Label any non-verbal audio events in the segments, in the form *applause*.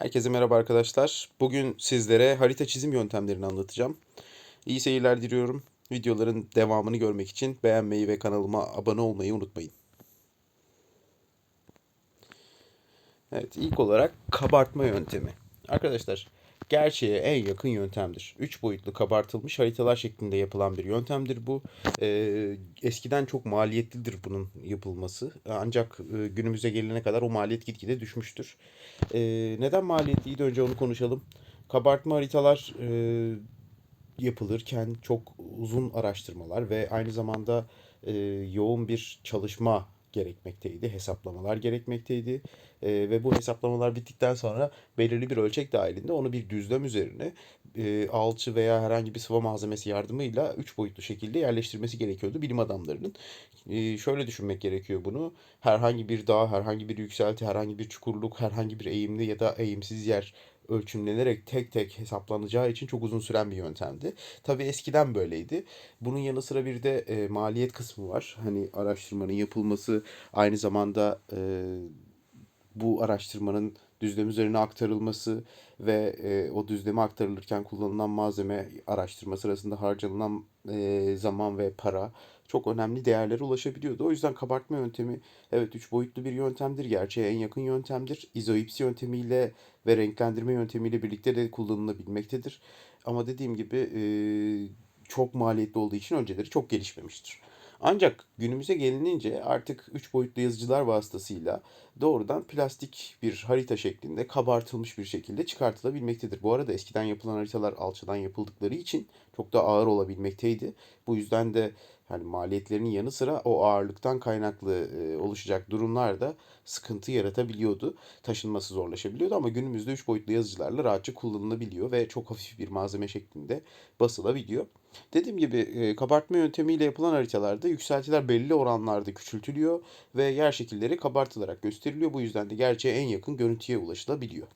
Herkese merhaba arkadaşlar. Bugün sizlere harita çizim yöntemlerini anlatacağım. İyi seyirler diliyorum. Videoların devamını görmek için beğenmeyi ve kanalıma abone olmayı unutmayın. Evet, ilk olarak kabartma yöntemi. Arkadaşlar, gerçeğe en yakın yöntemdir. Üç boyutlu kabartılmış haritalar şeklinde yapılan bir yöntemdir bu. Ee, eskiden çok maliyetlidir bunun yapılması. Ancak e, günümüze gelene kadar o maliyet gitgide düşmüştür. Ee, neden maliyetliydi? Önce onu konuşalım. Kabartma haritalar e, yapılırken çok uzun araştırmalar ve aynı zamanda e, yoğun bir çalışma gerekmekteydi, hesaplamalar gerekmekteydi E, ve bu hesaplamalar bittikten sonra belirli bir ölçek dahilinde onu bir düzlem üzerine e, alçı veya herhangi bir sıva malzemesi yardımıyla üç boyutlu şekilde yerleştirmesi gerekiyordu bilim adamlarının. E, şöyle düşünmek gerekiyor bunu. Herhangi bir dağ, herhangi bir yükselti, herhangi bir çukurluk, herhangi bir eğimli ya da eğimsiz yer ölçümlenerek tek tek hesaplanacağı için çok uzun süren bir yöntemdi. Tabii eskiden böyleydi. Bunun yanı sıra bir de e, maliyet kısmı var. Hani araştırmanın yapılması aynı zamanda e, bu araştırmanın düzlem üzerine aktarılması ve e, o düzleme aktarılırken kullanılan malzeme araştırma sırasında harcanan e, zaman ve para çok önemli değerlere ulaşabiliyordu. O yüzden kabartma yöntemi evet üç boyutlu bir yöntemdir. Gerçeğe en yakın yöntemdir. İzoipsi yöntemiyle ve renklendirme yöntemiyle birlikte de kullanılabilmektedir. Ama dediğim gibi e, çok maliyetli olduğu için önceleri çok gelişmemiştir. Ancak günümüze gelinince artık 3 boyutlu yazıcılar vasıtasıyla doğrudan plastik bir harita şeklinde kabartılmış bir şekilde çıkartılabilmektedir. Bu arada eskiden yapılan haritalar alçıdan yapıldıkları için çok da ağır olabilmekteydi. Bu yüzden de yani maliyetlerinin yanı sıra o ağırlıktan kaynaklı e, oluşacak durumlar da sıkıntı yaratabiliyordu. Taşınması zorlaşabiliyordu ama günümüzde 3 boyutlu yazıcılarla rahatça kullanılabiliyor ve çok hafif bir malzeme şeklinde basılabiliyor. Dediğim gibi e, kabartma yöntemiyle yapılan haritalarda yükseltiler belli oranlarda küçültülüyor ve yer şekilleri kabartılarak gösteriliyor. Bu yüzden de gerçeğe en yakın görüntüye ulaşılabiliyor.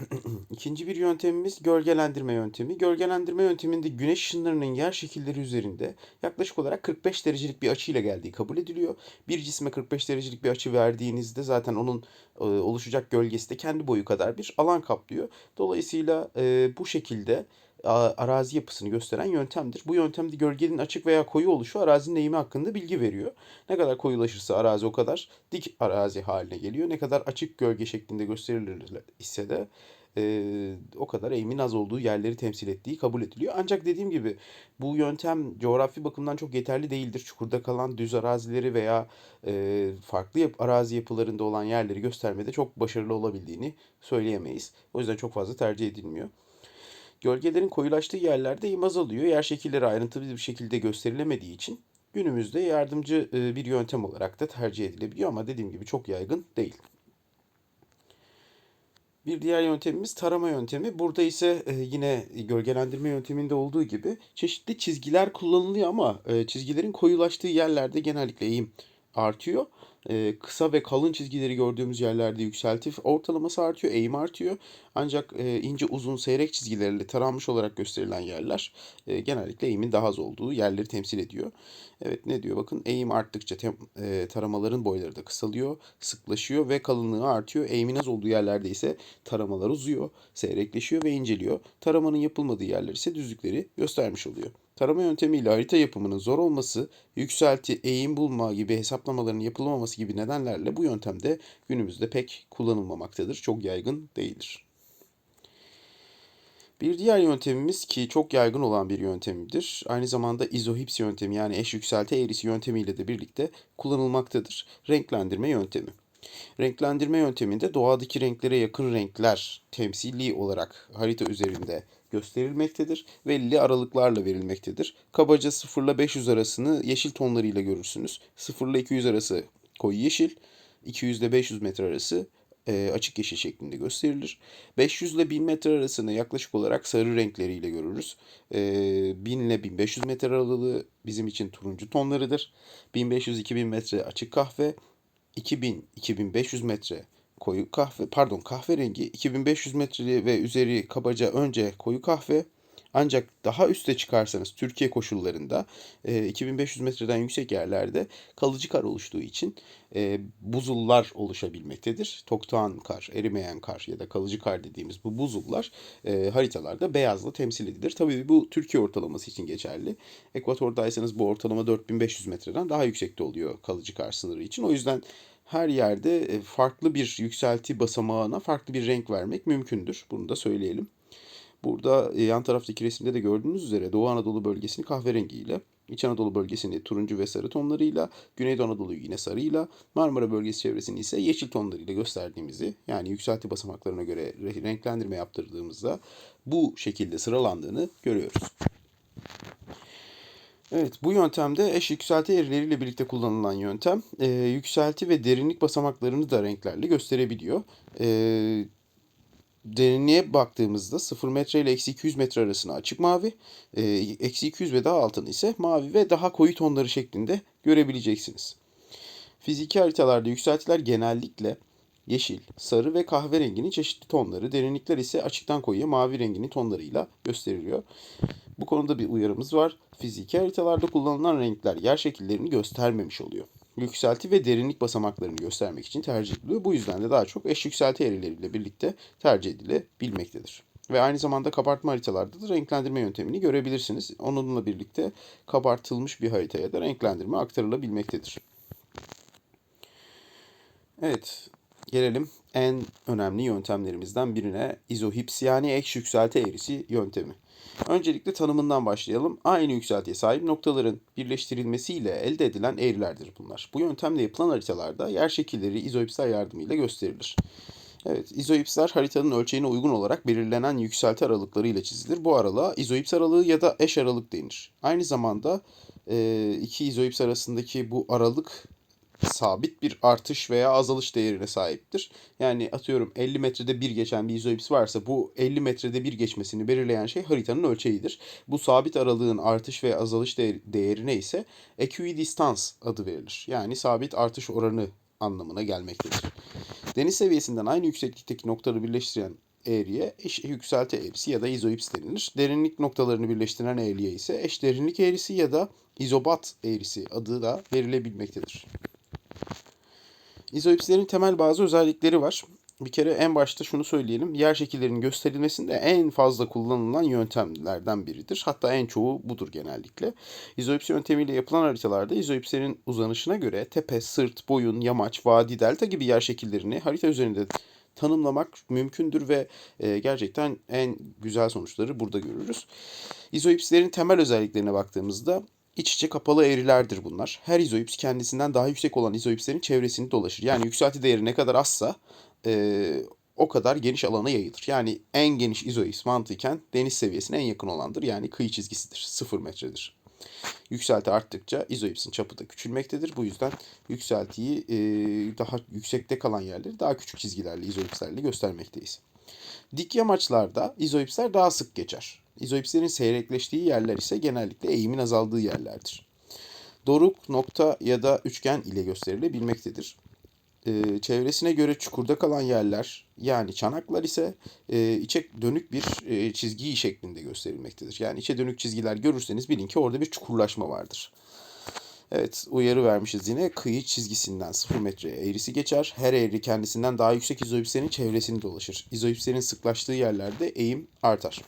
*clears throat* İkinci bir yöntemimiz gölgelendirme yöntemi. Gölgelendirme yönteminde güneş ışınlarının yer şekilleri üzerinde yaklaşık olarak 45 derecelik bir açıyla geldiği kabul ediliyor. Bir cisme 45 derecelik bir açı verdiğinizde zaten onun e, oluşacak gölgesi de kendi boyu kadar bir alan kaplıyor. Dolayısıyla e, bu şekilde arazi yapısını gösteren yöntemdir. Bu yöntemde gölgenin açık veya koyu oluşu arazinin eğimi hakkında bilgi veriyor. Ne kadar koyulaşırsa arazi o kadar dik arazi haline geliyor. Ne kadar açık gölge şeklinde gösterilir ise de e, o kadar eğimin az olduğu yerleri temsil ettiği kabul ediliyor. Ancak dediğim gibi bu yöntem coğrafi bakımdan çok yeterli değildir. Çukurda kalan düz arazileri veya e, farklı yap arazi yapılarında olan yerleri göstermede çok başarılı olabildiğini söyleyemeyiz. O yüzden çok fazla tercih edilmiyor. Gölgelerin koyulaştığı yerlerde eğim azalıyor. Yer şekilleri ayrıntılı bir şekilde gösterilemediği için günümüzde yardımcı e, bir yöntem olarak da tercih edilebiliyor ama dediğim gibi çok yaygın değil. Bir diğer yöntemimiz tarama yöntemi. Burada ise e, yine gölgelendirme yönteminde olduğu gibi çeşitli çizgiler kullanılıyor ama e, çizgilerin koyulaştığı yerlerde genellikle eğim artıyor e, kısa ve kalın çizgileri gördüğümüz yerlerde yükselti ortalaması artıyor, eğim artıyor. Ancak e, ince uzun seyrek çizgilerle taranmış olarak gösterilen yerler e, genellikle eğimin daha az olduğu yerleri temsil ediyor. Evet ne diyor bakın eğim arttıkça tem, taramaların boyları da kısalıyor, sıklaşıyor ve kalınlığı artıyor. Eğimin az olduğu yerlerde ise taramalar uzuyor, seyrekleşiyor ve inceliyor. Taramanın yapılmadığı yerler ise düzlükleri göstermiş oluyor. Tarama yöntemiyle harita yapımının zor olması, yükselti, eğim bulma gibi hesaplamaların yapılmaması gibi nedenlerle bu yöntemde günümüzde pek kullanılmamaktadır. Çok yaygın değildir. Bir diğer yöntemimiz ki çok yaygın olan bir yöntemdir. Aynı zamanda izohips yöntemi yani eş yükselti eğrisi yöntemiyle de birlikte kullanılmaktadır. Renklendirme yöntemi. Renklendirme yönteminde doğadaki renklere yakın renkler temsili olarak harita üzerinde gösterilmektedir. Belli aralıklarla verilmektedir. Kabaca 0 ile 500 arasını yeşil tonlarıyla görürsünüz. 0 ile 200 arası koyu yeşil, 200 ile 500 metre arası e, açık yeşil şeklinde gösterilir. 500 ile 1000 metre arasını yaklaşık olarak sarı renkleriyle görürüz. E, 1000 ile 1500 metre aralığı bizim için turuncu tonlarıdır. 1500-2000 metre açık kahve, 2000-2500 metre koyu kahve pardon kahverengi 2500 metre ve üzeri kabaca önce koyu kahve Ancak daha üste çıkarsanız Türkiye koşullarında e, 2500 metreden yüksek yerlerde kalıcı kar oluştuğu için e, buzullar oluşabilmektedir. Toktan kar, erimeyen kar ya da kalıcı kar dediğimiz bu buzullar e, haritalarda beyazla temsil edilir. Tabii bu Türkiye ortalaması için geçerli. Ekvatordaysanız bu ortalama 4500 metreden daha yüksekte oluyor kalıcı kar sınırı için. O yüzden her yerde e, farklı bir yükselti basamağına farklı bir renk vermek mümkündür. Bunu da söyleyelim. Burada e, yan taraftaki resimde de gördüğünüz üzere Doğu Anadolu bölgesini kahverengiyle, İç Anadolu bölgesini turuncu ve sarı tonlarıyla, Güneydoğu Anadolu'yu yine sarıyla, Marmara bölgesi çevresini ise yeşil tonlarıyla gösterdiğimizi, yani yükselti basamaklarına göre renklendirme yaptırdığımızda bu şekilde sıralandığını görüyoruz. Evet, bu yöntemde eş yükselti eğrileriyle birlikte kullanılan yöntem, e, yükselti ve derinlik basamaklarını da renklerle gösterebiliyor. E, derinliğe baktığımızda 0 metre ile eksi 200 metre arasına açık mavi, e, eksi 200 ve daha altını ise mavi ve daha koyu tonları şeklinde görebileceksiniz. Fiziki haritalarda yükseltiler genellikle yeşil, sarı ve kahverenginin çeşitli tonları, derinlikler ise açıktan koyuya mavi renginin tonlarıyla gösteriliyor. Bu konuda bir uyarımız var. Fiziki haritalarda kullanılan renkler yer şekillerini göstermemiş oluyor. Yükselti ve derinlik basamaklarını göstermek için tercih ediliyor. Bu yüzden de daha çok eş yükselti eğrileriyle birlikte tercih edilebilmektedir. Ve aynı zamanda kabartma haritalarda da renklendirme yöntemini görebilirsiniz. Onunla birlikte kabartılmış bir haritaya da renklendirme aktarılabilmektedir. Evet, gelelim en önemli yöntemlerimizden birine izohips yani eş yükselti eğrisi yöntemi. Öncelikle tanımından başlayalım. Aynı yükseltiye sahip noktaların birleştirilmesiyle elde edilen eğrilerdir bunlar. Bu yöntemle yapılan haritalarda yer şekilleri izoipsler yardımıyla gösterilir. Evet, izoipsler haritanın ölçeğine uygun olarak belirlenen yükselti aralıkları ile çizilir. Bu aralığa izoips aralığı ya da eş aralık denir. Aynı zamanda iki izoips arasındaki bu aralık sabit bir artış veya azalış değerine sahiptir. Yani atıyorum 50 metrede bir geçen bir izoips varsa bu 50 metrede bir geçmesini belirleyen şey haritanın ölçeğidir. Bu sabit aralığın artış veya azalış değerine ise equidistance adı verilir. Yani sabit artış oranı anlamına gelmektedir. Deniz seviyesinden aynı yükseklikteki noktaları birleştiren eğriye eş yükselti eğrisi ya da izoips denilir. Derinlik noktalarını birleştiren eğriye ise eş derinlik eğrisi ya da izobat eğrisi adı da verilebilmektedir. İzoipslerin temel bazı özellikleri var. Bir kere en başta şunu söyleyelim. Yer şekillerinin gösterilmesinde en fazla kullanılan yöntemlerden biridir. Hatta en çoğu budur genellikle. İzoips yöntemiyle yapılan haritalarda izoipslerin uzanışına göre tepe, sırt, boyun, yamaç, vadi, delta gibi yer şekillerini harita üzerinde tanımlamak mümkündür ve e, gerçekten en güzel sonuçları burada görürüz. İzoipslerin temel özelliklerine baktığımızda İç içe kapalı eğrilerdir bunlar. Her izoips kendisinden daha yüksek olan izoipslerin çevresini dolaşır. Yani yükselti değeri ne kadar azsa e, o kadar geniş alana yayılır. Yani en geniş izoips mantıken deniz seviyesine en yakın olandır. Yani kıyı çizgisidir. Sıfır metredir. Yükselti arttıkça izoipsin çapı da küçülmektedir. Bu yüzden yükseltiyi e, daha yüksekte kalan yerleri daha küçük çizgilerle, izoipslerle göstermekteyiz. Dik yamaçlarda izoipsler daha sık geçer. İzoipslerin seyrekleştiği yerler ise genellikle eğimin azaldığı yerlerdir. Doruk, nokta ya da üçgen ile gösterilebilmektedir. Ee, çevresine göre çukurda kalan yerler yani çanaklar ise e, içe dönük bir e, çizgi şeklinde gösterilmektedir. Yani içe dönük çizgiler görürseniz bilin ki orada bir çukurlaşma vardır. Evet uyarı vermişiz yine. Kıyı çizgisinden 0 metre eğrisi geçer. Her eğri kendisinden daha yüksek izoipslerin çevresini dolaşır. İzoipslerin sıklaştığı yerlerde eğim artar.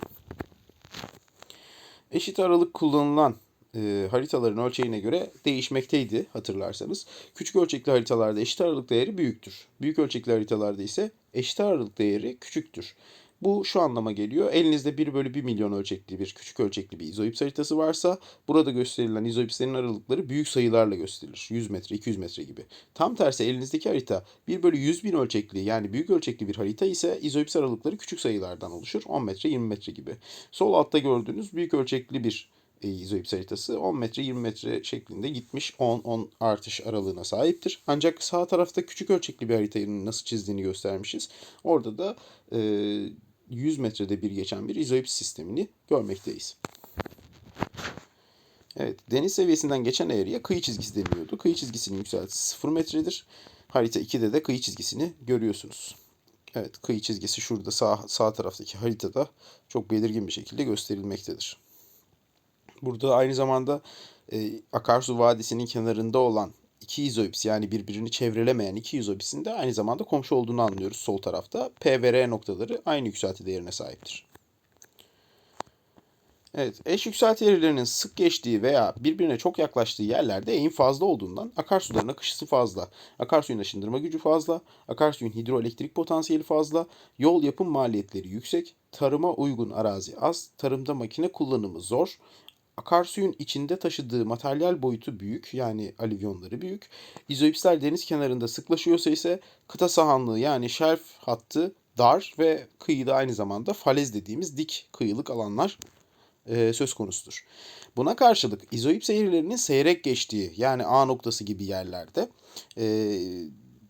Eşit aralık kullanılan e, haritaların ölçeğine göre değişmekteydi hatırlarsanız. Küçük ölçekli haritalarda eşit aralık değeri büyüktür. Büyük ölçekli haritalarda ise eşit aralık değeri küçüktür. Bu şu anlama geliyor. Elinizde 1 bölü 1 milyon ölçekli bir küçük ölçekli bir izoips haritası varsa burada gösterilen izoipslerin aralıkları büyük sayılarla gösterilir. 100 metre, 200 metre gibi. Tam tersi elinizdeki harita 1 bölü 100 bin ölçekli yani büyük ölçekli bir harita ise izoips aralıkları küçük sayılardan oluşur. 10 metre, 20 metre gibi. Sol altta gördüğünüz büyük ölçekli bir e, izoips haritası 10 metre 20 metre şeklinde gitmiş 10-10 artış aralığına sahiptir. Ancak sağ tarafta küçük ölçekli bir haritayı nasıl çizdiğini göstermişiz. Orada da e, 100 metrede bir geçen bir izoips sistemini görmekteyiz. Evet, deniz seviyesinden geçen eğriye kıyı çizgisi deniliyordu. Kıyı çizgisinin yükseltisi 0 metredir. Harita 2'de de kıyı çizgisini görüyorsunuz. Evet, kıyı çizgisi şurada sağ, sağ taraftaki haritada çok belirgin bir şekilde gösterilmektedir. Burada aynı zamanda e, akarsu vadisinin kenarında olan iki izoips yani birbirini çevrelemeyen iki izoipsin de aynı zamanda komşu olduğunu anlıyoruz sol tarafta. P ve R noktaları aynı yükselti değerine sahiptir. Evet, eş yükselti eğrilerinin sık geçtiği veya birbirine çok yaklaştığı yerlerde eğim fazla olduğundan akarsuların akışısı fazla, akarsuyun aşındırma gücü fazla, akarsuyun hidroelektrik potansiyeli fazla, yol yapım maliyetleri yüksek, tarıma uygun arazi az, tarımda makine kullanımı zor, akarsuyun içinde taşıdığı materyal boyutu büyük yani alüvyonları büyük. İzoipsler deniz kenarında sıklaşıyorsa ise kıta sahanlığı yani şelf hattı dar ve kıyıda aynı zamanda falez dediğimiz dik kıyılık alanlar e, söz konusudur. Buna karşılık izoip seyirlerinin seyrek geçtiği yani A noktası gibi yerlerde e,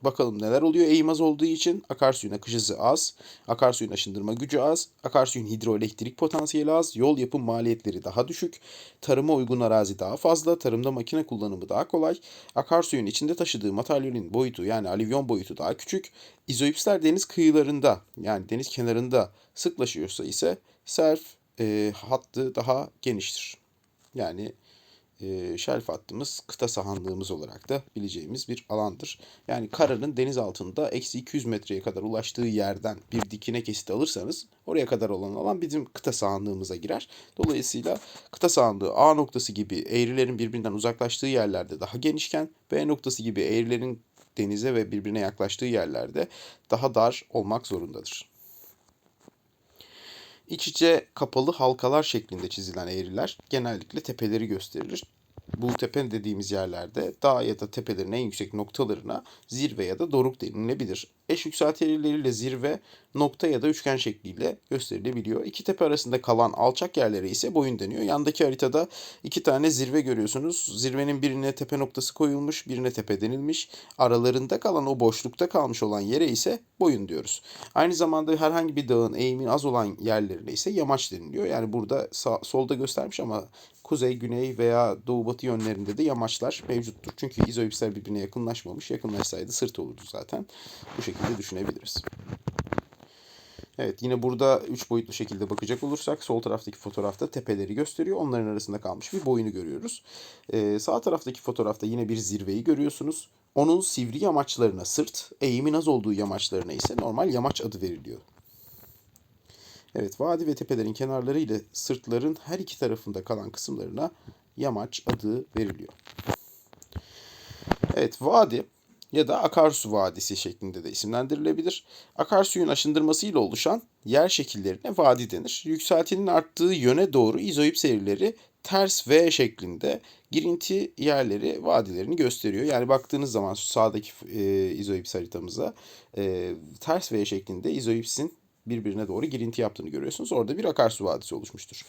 bakalım neler oluyor eğim az olduğu için akarsuyun akış hızı az, akarsuyun aşındırma gücü az, akarsuyun hidroelektrik potansiyeli az, yol yapım maliyetleri daha düşük, tarıma uygun arazi daha fazla, tarımda makine kullanımı daha kolay, akarsuyun içinde taşıdığı materyalin boyutu yani alüvyon boyutu daha küçük, izoipsler deniz kıyılarında yani deniz kenarında sıklaşıyorsa ise serf e, hattı daha geniştir. Yani şelf hattımız kıta sahanlığımız olarak da bileceğimiz bir alandır. Yani karanın deniz altında eksi 200 metreye kadar ulaştığı yerden bir dikine kesit alırsanız oraya kadar olan alan bizim kıta sahanlığımıza girer. Dolayısıyla kıta sahanlığı A noktası gibi eğrilerin birbirinden uzaklaştığı yerlerde daha genişken B noktası gibi eğrilerin denize ve birbirine yaklaştığı yerlerde daha dar olmak zorundadır. İç içe kapalı halkalar şeklinde çizilen eğriler genellikle tepeleri gösterir. Bu tepe dediğimiz yerlerde dağ ya da tepelerin en yüksek noktalarına zirve ya da doruk denilebilir. Eş yükselti eğrileriyle zirve nokta ya da üçgen şekliyle gösterilebiliyor. İki tepe arasında kalan alçak yerlere ise boyun deniyor. Yandaki haritada iki tane zirve görüyorsunuz. Zirvenin birine tepe noktası koyulmuş, birine tepe denilmiş. Aralarında kalan o boşlukta kalmış olan yere ise boyun diyoruz. Aynı zamanda herhangi bir dağın eğimin az olan yerlerine ise yamaç deniliyor. Yani burada sağ, solda göstermiş ama kuzey, güney veya doğu batı yönlerinde de yamaçlar mevcuttur. Çünkü izoipsler birbirine yakınlaşmamış. Yakınlaşsaydı sırt olurdu zaten. Bu şekilde düşünebiliriz. Evet yine burada üç boyutlu şekilde bakacak olursak sol taraftaki fotoğrafta tepeleri gösteriyor. Onların arasında kalmış bir boyunu görüyoruz. Ee, sağ taraftaki fotoğrafta yine bir zirveyi görüyorsunuz. Onun sivri yamaçlarına sırt, eğimin az olduğu yamaçlarına ise normal yamaç adı veriliyor. Evet vadi ve tepelerin kenarları ile sırtların her iki tarafında kalan kısımlarına yamaç adı veriliyor. Evet vadi ya da akarsu vadisi şeklinde de isimlendirilebilir. Akarsuyun aşındırmasıyla oluşan yer şekillerine vadi denir. Yükseltinin arttığı yöne doğru izoip seyirleri ters V şeklinde girinti yerleri vadilerini gösteriyor. Yani baktığınız zaman sağdaki e, izoips haritamıza e, ters V şeklinde izoipsin birbirine doğru girinti yaptığını görüyorsunuz. Orada bir akarsu vadisi oluşmuştur.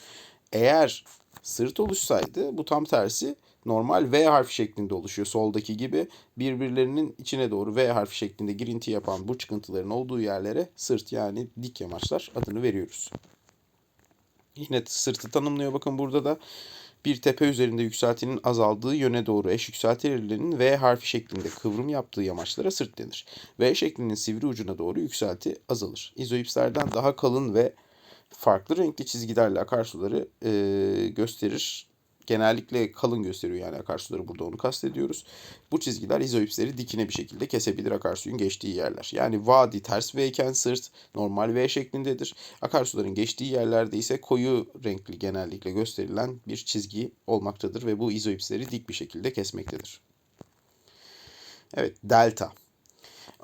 Eğer sırt oluşsaydı bu tam tersi normal V harfi şeklinde oluşuyor soldaki gibi. Birbirlerinin içine doğru V harfi şeklinde girinti yapan bu çıkıntıların olduğu yerlere sırt yani dik yamaçlar adını veriyoruz. Yine sırtı tanımlıyor bakın burada da bir tepe üzerinde yükseltinin azaldığı yöne doğru eş yükselti eğrilerinin V harfi şeklinde kıvrım yaptığı yamaçlara sırt denir. V şeklinin sivri ucuna doğru yükselti azalır. İzoipslerden daha kalın ve farklı renkli çizgilerle akarsuları e, gösterir genellikle kalın gösteriyor yani akarsuları burada onu kastediyoruz. Bu çizgiler izoipsleri dikine bir şekilde kesebilir akarsuyun geçtiği yerler. Yani vadi ters V iken sırt normal V şeklindedir. Akarsuların geçtiği yerlerde ise koyu renkli genellikle gösterilen bir çizgi olmaktadır ve bu izoipsleri dik bir şekilde kesmektedir. Evet delta.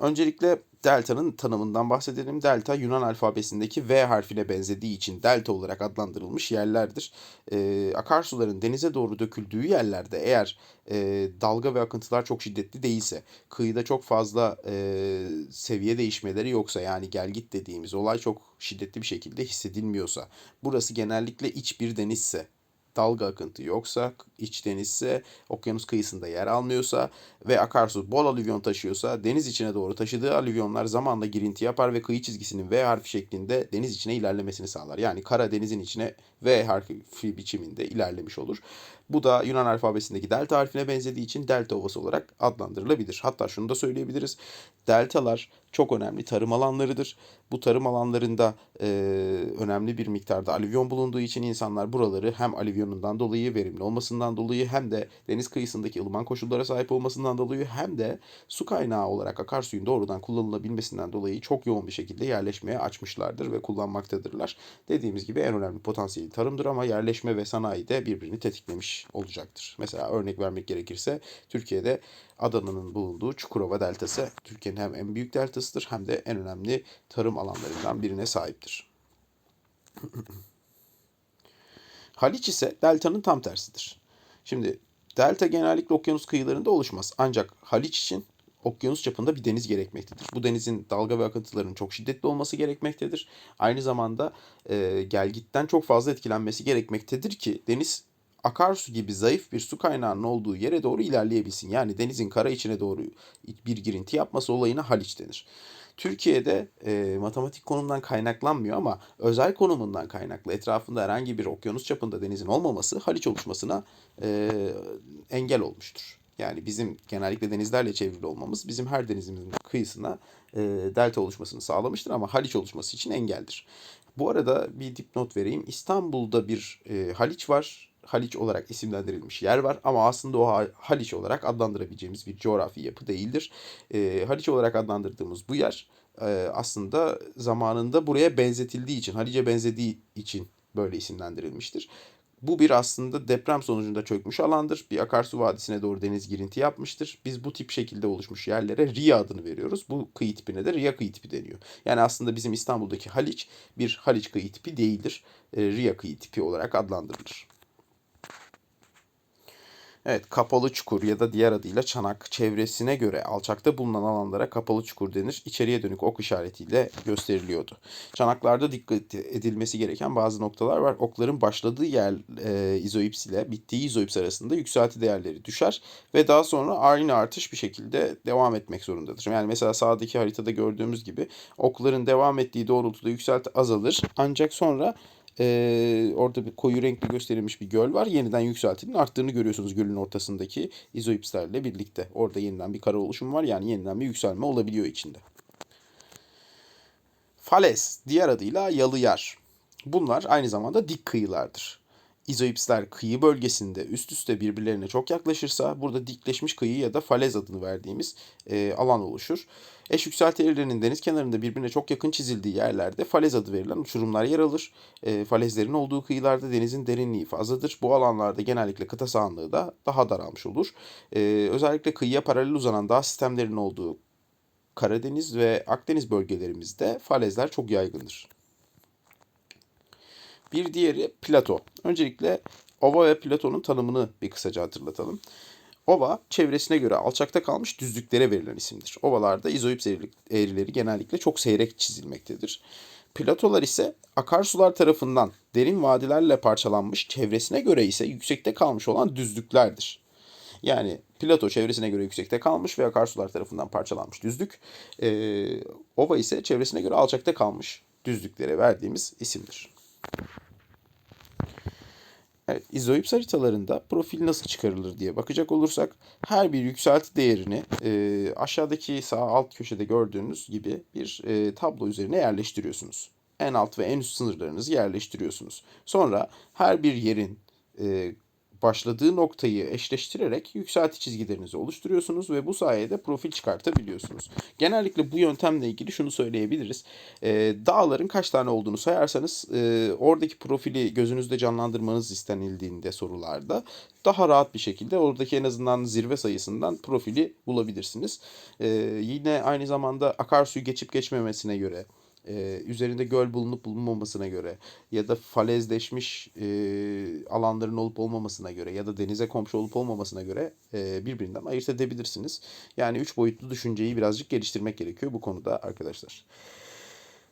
Öncelikle delta'nın tanımından bahsedelim. Delta Yunan alfabesindeki V harfine benzediği için delta olarak adlandırılmış yerlerdir. Ee, akarsuların denize doğru döküldüğü yerlerde eğer e, dalga ve akıntılar çok şiddetli değilse, kıyıda çok fazla e, seviye değişmeleri yoksa yani gelgit dediğimiz olay çok şiddetli bir şekilde hissedilmiyorsa, burası genellikle iç bir denizse dalga akıntı yoksa, iç denizse, okyanus kıyısında yer almıyorsa ve akarsu bol alüvyon taşıyorsa deniz içine doğru taşıdığı alüvyonlar zamanla girinti yapar ve kıyı çizgisinin V harfi şeklinde deniz içine ilerlemesini sağlar. Yani kara denizin içine V harfi biçiminde ilerlemiş olur. Bu da Yunan alfabesindeki delta harfine benzediği için delta ovası olarak adlandırılabilir. Hatta şunu da söyleyebiliriz. Deltalar çok önemli tarım alanlarıdır. Bu tarım alanlarında e, önemli bir miktarda alüvyon bulunduğu için insanlar buraları hem alüvyonundan dolayı, verimli olmasından dolayı hem de deniz kıyısındaki ılıman koşullara sahip olmasından dolayı hem de su kaynağı olarak akarsuyun doğrudan kullanılabilmesinden dolayı çok yoğun bir şekilde yerleşmeye açmışlardır ve kullanmaktadırlar. Dediğimiz gibi en önemli potansiyeli tarımdır ama yerleşme ve sanayi de birbirini tetiklemiş olacaktır. Mesela örnek vermek gerekirse Türkiye'de Adana'nın bulunduğu Çukurova Deltası Türkiye'nin hem en büyük deltasıdır hem de en önemli tarım alanlarından birine sahiptir. *clears throat* Haliç ise deltanın tam tersidir. Şimdi delta genellikle okyanus kıyılarında oluşmaz. Ancak Haliç için okyanus çapında bir deniz gerekmektedir. Bu denizin dalga ve akıntılarının çok şiddetli olması gerekmektedir. Aynı zamanda e, gelgitten çok fazla etkilenmesi gerekmektedir ki deniz akarsu gibi zayıf bir su kaynağının olduğu yere doğru ilerleyebilsin. Yani denizin kara içine doğru bir girinti yapması olayına Haliç denir. Türkiye'de e, matematik konumdan kaynaklanmıyor ama özel konumundan kaynaklı etrafında herhangi bir okyanus çapında denizin olmaması Haliç oluşmasına e, engel olmuştur. Yani bizim genellikle denizlerle çevrili olmamız bizim her denizimizin kıyısına e, delta oluşmasını sağlamıştır ama Haliç oluşması için engeldir. Bu arada bir dipnot vereyim. İstanbul'da bir e, Haliç var. Haliç olarak isimlendirilmiş yer var ama aslında o Haliç olarak adlandırabileceğimiz bir coğrafi yapı değildir. E, Haliç olarak adlandırdığımız bu yer e, aslında zamanında buraya benzetildiği için, Haliç'e benzediği için böyle isimlendirilmiştir. Bu bir aslında deprem sonucunda çökmüş alandır. Bir akarsu vadisine doğru deniz girinti yapmıştır. Biz bu tip şekilde oluşmuş yerlere Ria adını veriyoruz. Bu kıyı tipine de Ria kıyı tipi deniyor. Yani aslında bizim İstanbul'daki Haliç bir Haliç kıyı tipi değildir. E, Ria kıyı tipi olarak adlandırılır. Evet, kapalı çukur ya da diğer adıyla çanak çevresine göre alçakta bulunan alanlara kapalı çukur denir. İçeriye dönük ok işaretiyle gösteriliyordu. Çanaklarda dikkat edilmesi gereken bazı noktalar var. Okların başladığı yer e, izoips ile bittiği izoips arasında yükselti değerleri düşer ve daha sonra aynı artış bir şekilde devam etmek zorundadır. Yani mesela sağdaki haritada gördüğümüz gibi okların devam ettiği doğrultuda yükselti azalır ancak sonra ee, orada bir koyu renkli gösterilmiş bir göl var. Yeniden yükseltinin arttığını görüyorsunuz gölün ortasındaki izoipslerle birlikte. Orada yeniden bir kara oluşum var. Yani yeniden bir yükselme olabiliyor içinde. Fales, diğer adıyla yalı yer. Bunlar aynı zamanda dik kıyılardır. İzoipsler kıyı bölgesinde üst üste birbirlerine çok yaklaşırsa burada dikleşmiş kıyı ya da falez adını verdiğimiz e, alan oluşur. Eş yükselti eğrilerinin deniz kenarında birbirine çok yakın çizildiği yerlerde falez adı verilen uçurumlar yer alır. E, falezlerin olduğu kıyılarda denizin derinliği fazladır. Bu alanlarda genellikle kıta sahanlığı da daha daralmış olur. E, özellikle kıyıya paralel uzanan dağ sistemlerinin olduğu Karadeniz ve Akdeniz bölgelerimizde falezler çok yaygındır. Bir diğeri plato. Öncelikle ova ve platonun tanımını bir kısaca hatırlatalım. Ova çevresine göre alçakta kalmış düzlüklere verilen isimdir. Ovalarda izoips eğrileri genellikle çok seyrek çizilmektedir. Platolar ise akarsular tarafından derin vadilerle parçalanmış, çevresine göre ise yüksekte kalmış olan düzlüklerdir. Yani plato çevresine göre yüksekte kalmış ve akarsular tarafından parçalanmış düzlük. Ee, ova ise çevresine göre alçakta kalmış düzlüklere verdiğimiz isimdir. Evet, haritalarında profil nasıl çıkarılır diye bakacak olursak her bir yükselti değerini e, aşağıdaki sağ alt köşede gördüğünüz gibi bir e, tablo üzerine yerleştiriyorsunuz. En alt ve en üst sınırlarınızı yerleştiriyorsunuz. Sonra her bir yerin e, başladığı noktayı eşleştirerek yükselti çizgilerinizi oluşturuyorsunuz ve bu sayede profil çıkartabiliyorsunuz. Genellikle bu yöntemle ilgili şunu söyleyebiliriz. E, dağların kaç tane olduğunu sayarsanız e, oradaki profili gözünüzde canlandırmanız istenildiğinde sorularda daha rahat bir şekilde oradaki en azından zirve sayısından profili bulabilirsiniz. E, yine aynı zamanda akarsuyu geçip geçmemesine göre e, üzerinde göl bulunup bulunmamasına göre ya da falezleşmiş e, alanların olup olmamasına göre ya da denize komşu olup olmamasına göre e, birbirinden ayırt edebilirsiniz. Yani üç boyutlu düşünceyi birazcık geliştirmek gerekiyor bu konuda arkadaşlar.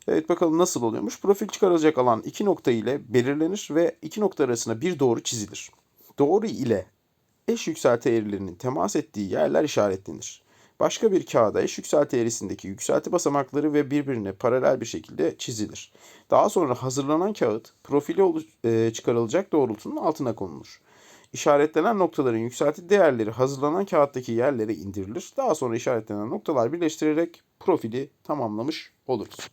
Evet bakalım nasıl oluyormuş. Profil çıkarılacak alan iki nokta ile belirlenir ve iki nokta arasına bir doğru çizilir. Doğru ile eş yükselti eğrilerinin temas ettiği yerler işaretlenir. Başka bir kağıda eş yükselti eğrisindeki yükselti basamakları ve birbirine paralel bir şekilde çizilir. Daha sonra hazırlanan kağıt profili e, çıkarılacak doğrultunun altına konulur. İşaretlenen noktaların yükselti değerleri hazırlanan kağıttaki yerlere indirilir. Daha sonra işaretlenen noktalar birleştirerek profili tamamlamış oluruz.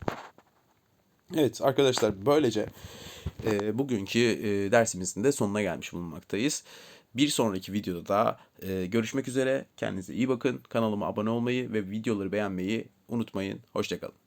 Evet arkadaşlar böylece e, bugünkü e, dersimizin de sonuna gelmiş bulunmaktayız. Bir sonraki videoda da e, görüşmek üzere. Kendinize iyi bakın. Kanalıma abone olmayı ve videoları beğenmeyi unutmayın. Hoşçakalın.